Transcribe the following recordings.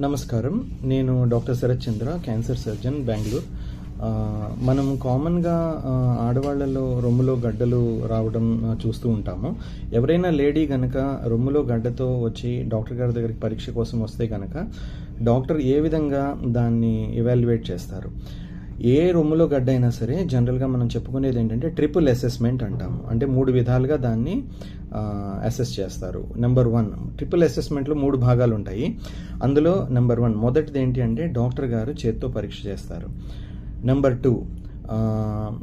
నమస్కారం. నేను doctor Sharath Chandra cancer surgeon Bengaluru. మనం కామన్గా ఆడవాళ్ళలో రొమ్ములో గడ్డలు రావడం చూస్తూ ఉంటాము. ఎవరైనా లేడీ గనక రొమ్ములో గడ్డతో వచ్చి డాక్టర్ గారి దగ్గరికి పరీక్ష కోసం వస్తే గనక డాక్టర్ ఏ విధంగా దాన్ని ఎవాల్యుయేట్ చేస్తారు? ఏ రొమ్ములో గడ్డ అయినా సరే జనరల్గా మనం చెప్పుకునేది ఏంటంటే ట్రిపుల్ అసెస్మెంట్ అంటాము. అంటే మూడు విధాలుగా దాన్ని అసెస్ చేస్తారు. నెంబర్ వన్ ట్రిపుల్ అసెస్మెంట్లో మూడు భాగాలు ఉంటాయి. అందులో నెంబర్ వన్ మొదటిది ఏంటి అంటే డాక్టర్ గారు చేత్తో పరీక్ష చేస్తారు. నెంబర్ టూ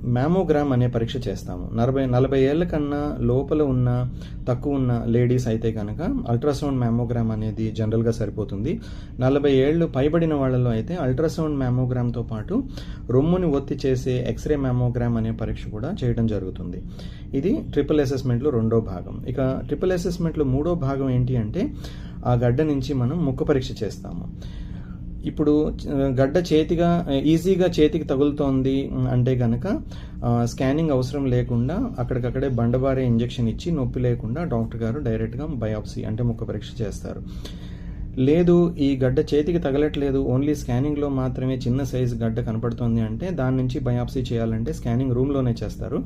మ్యామోగ్రామ్ అనే పరీక్ష చేస్తాము. నలభై నలభై ఏళ్ళ కన్నా లోపల ఉన్న తక్కువ ఉన్న లేడీస్ అయితే కనుక అల్ట్రాసౌండ్ మ్యామోగ్రామ్ అనేది జనరల్గా సరిపోతుంది. నలభై ఏళ్ళు పైబడిన వాళ్ళలో అయితే అల్ట్రాసౌండ్ మ్యామోగ్రామ్తో పాటు రొమ్ముని ఒత్తి చేసే ఎక్స్రే మ్యామోగ్రామ్ అనే పరీక్ష కూడా చేయడం జరుగుతుంది. ఇది ట్రిపుల్ అసెస్మెంట్లో రెండో భాగం. ఇక ట్రిపుల్ అసెస్మెంట్లో మూడో భాగం ఏంటి అంటే ఆ గడ్డ నుంచి మనం ముక్క పరీక్ష చేస్తాము. ఇప్పుడు గడ్డ చేతిగా ఈజీగా చేతికి తగులుతోంది అంటే కనుక స్కానింగ్ అవసరం లేకుండా అక్కడికక్కడే బండబారే ఇంజెక్షన్ ఇచ్చి నొప్పి లేకుండా డాక్టర్ గారు డైరెక్ట్గా బయాప్సీ అంటే ముఖ పరీక్ష చేస్తారు. లేదు ఈ గడ్డ చేతికి తగలట్లేదు ఓన్లీ స్కానింగ్లో మాత్రమే చిన్న సైజు గడ్డ కనపడుతుంది అంటే దాని నుంచి బయాప్సీ చేయాలంటే స్కానింగ్ రూమ్లోనే చేస్తారు.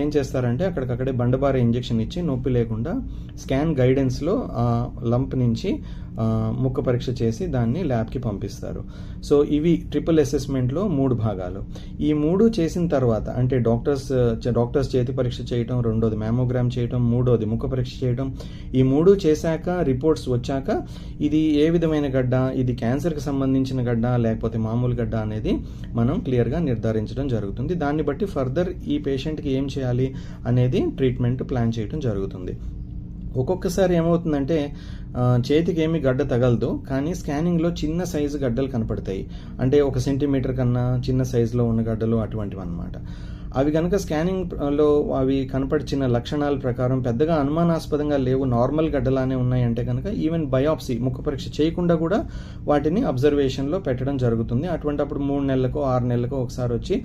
ఏం చేస్తారంటే అక్కడికక్కడే బండబారే ఇంజెక్షన్ ఇచ్చి నొప్పి లేకుండా స్కాన్ గైడెన్స్లో ఆ లంప్ నుంచి ముక్క పరీక్ష చేసి దాన్ని ల్యాబ్కి పంపిస్తారు. సో ఇవి ట్రిపుల్ అసెస్మెంట్లో మూడు భాగాలు. ఈ మూడు చేసిన తర్వాత అంటే డాక్టర్స్ డాక్టర్స్ చేతి పరీక్ష చేయటం రెండోది మ్యామోగ్రామ్ చేయటం మూడోది ముఖ పరీక్ష చేయటం ఈ మూడు చేశాక రిపోర్ట్స్ వచ్చాక ఇది ఏ విధమైన గడ్డ ఇది క్యాన్సర్కి సంబంధించిన గడ్డ లేకపోతే మామూలు గడ్డ అనేది మనం క్లియర్గా నిర్ధారించడం జరుగుతుంది. దాన్ని బట్టి ఫర్దర్ ఈ పేషెంట్కి ఏం చేయాలి అనేది ట్రీట్మెంట్ ప్లాన్ చేయడం జరుగుతుంది. ఒక్కొక్కసారి ఏమవుతుందంటే చేతికి ఏమి గడ్డ తగలదు కానీ స్కానింగ్లో చిన్న సైజు గడ్డలు కనపడతాయి. అంటే ఒక సెంటీమీటర్ కన్నా చిన్న సైజులో ఉన్న గడ్డలు అటువంటివి అన్నమాట అవి కనుక స్కానింగ్లో అవి కనపడిచిన లక్షణాల ప్రకారం పెద్దగా అనుమానాస్పదంగా లేవు నార్మల్ గడ్డలానే ఉన్నాయంటే కనుక ఈవెన్ బయాప్సీ ముఖ పరీక్ష చేయకుండా కూడా వాటిని అబ్జర్వేషన్లో పెట్టడం జరుగుతుంది. అటువంటప్పుడు మూడు నెలలకు ఆరు నెలలకు ఒకసారి వచ్చి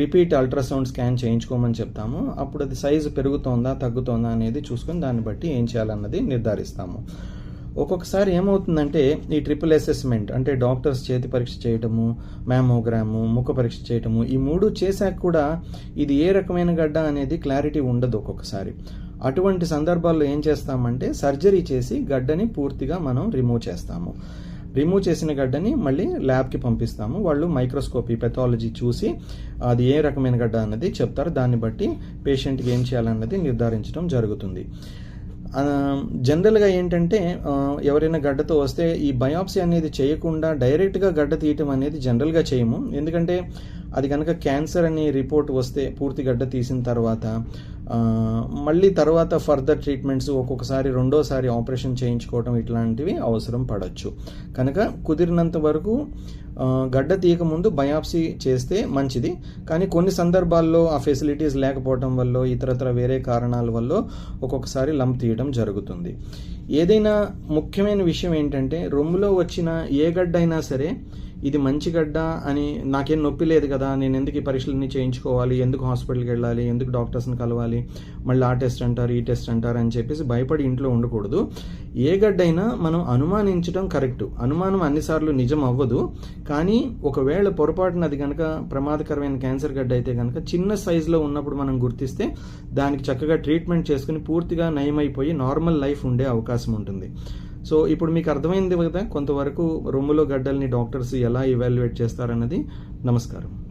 రిపీట్ అల్ట్రాసౌండ్ స్కాన్ చేయించుకోమని చెప్తాము. అప్పుడు అది సైజు పెరుగుతోందా తగ్గుతోందా అనేది చూసుకొని దాన్ని బట్టి ఏం చేయాలన్నది నిర్ధారిస్తాము. ఒక్కొక్కసారి ఏమవుతుందంటే ఈ ట్రిపుల్ అసెస్మెంట్ అంటే డాక్టర్స్ చేతి పరీక్ష చేయటము మ్యామోగ్రాము ముఖ పరీక్ష చేయటము ఈ మూడు చేశాక కూడా ఇది ఏ రకమైన గడ్డ అనేది క్లారిటీ ఉండదు ఒక్కొక్కసారి. అటువంటి సందర్భాల్లో ఏం చేస్తామంటే సర్జరీ చేసి గడ్డని పూర్తిగా మనం రిమూవ్ చేస్తాము. రిమూవ్ చేసిన గడ్డని మళ్ళీ ల్యాబ్కి పంపిస్తాము. వాళ్ళు మైక్రోస్కోపీ పెథాలజీ చూసి అది ఏ రకమైన గడ్డ అన్నది చెప్తారు. దాన్ని బట్టి పేషెంట్కి ఏం చేయాలన్నది నిర్ధారించడం జరుగుతుంది. జనరల్గా ఏంటంటే ఎవరైనా గడ్డతో వస్తే ఈ బయాప్సీ అనేది చేయకుండా డైరెక్ట్గా గడ్డ తీయటం అనేది జనరల్గా చేయము. ఎందుకంటే అది కనుక క్యాన్సర్ అనే రిపోర్ట్ వస్తే పూర్తి గడ్డ తీసిన తర్వాత మళ్ళీ తర్వాత ఫర్దర్ ట్రీట్మెంట్స్ ఒక్కొక్కసారి రెండోసారి ఆపరేషన్ చేయించుకోవటం ఇట్లాంటివి అవసరం పడవచ్చు కనుక కుదిరినంత వరకు గడ్డ తీయక ముందు బయాప్సీ చేస్తే మంచిది. కానీ కొన్ని సందర్భాల్లో ఆ ఫెసిలిటీస్ లేకపోవటం వల్ల ఇతరత్ర వేరే కారణాల వల్ల ఒక్కొక్కసారి లంప్ తీయడం జరుగుతుంది. ఏదైనా ముఖ్యమైన విషయం ఏంటంటే రొమ్ములో వచ్చిన ఏ గడ్డ అయినా సరే ఇది మంచి గడ్డ అని నాకేం నొప్పి లేదు కదా నేను ఎందుకు ఈ పరీక్షలన్నీ చేయించుకోవాలి ఎందుకు హాస్పిటల్కి వెళ్ళాలి ఎందుకు డాక్టర్స్ని కలవాలి మళ్ళీ ఆ టెస్ట్ అంటారు ఈ టెస్ట్ అంటారు అని చెప్పేసి భయపడి ఇంట్లో ఉండకూడదు. ఏ గడ్డ అయినా మనం అనుమానించడం కరెక్ట్. అనుమానం అన్నిసార్లు నిజం అవ్వదు. కానీ ఒకవేళ పొరపాటున అది కనుక ప్రమాదకరమైన క్యాన్సర్ గడ్డ అయితే కనుక చిన్న సైజులో ఉన్నప్పుడు మనం గుర్తిస్తే దానికి చక్కగా ట్రీట్మెంట్ చేసుకుని పూర్తిగా నయమైపోయి నార్మల్ లైఫ్ ఉండే అవకాశం ఉంటుంది. సో ఇప్పుడు మీకు అర్థమైంది కదా కొంతవరకు రొమ్ములో గడ్డల్ని డాక్టర్స్ ఎలా ఇవాల్యుయేట్ చేస్తారన్నది. నమస్కారం.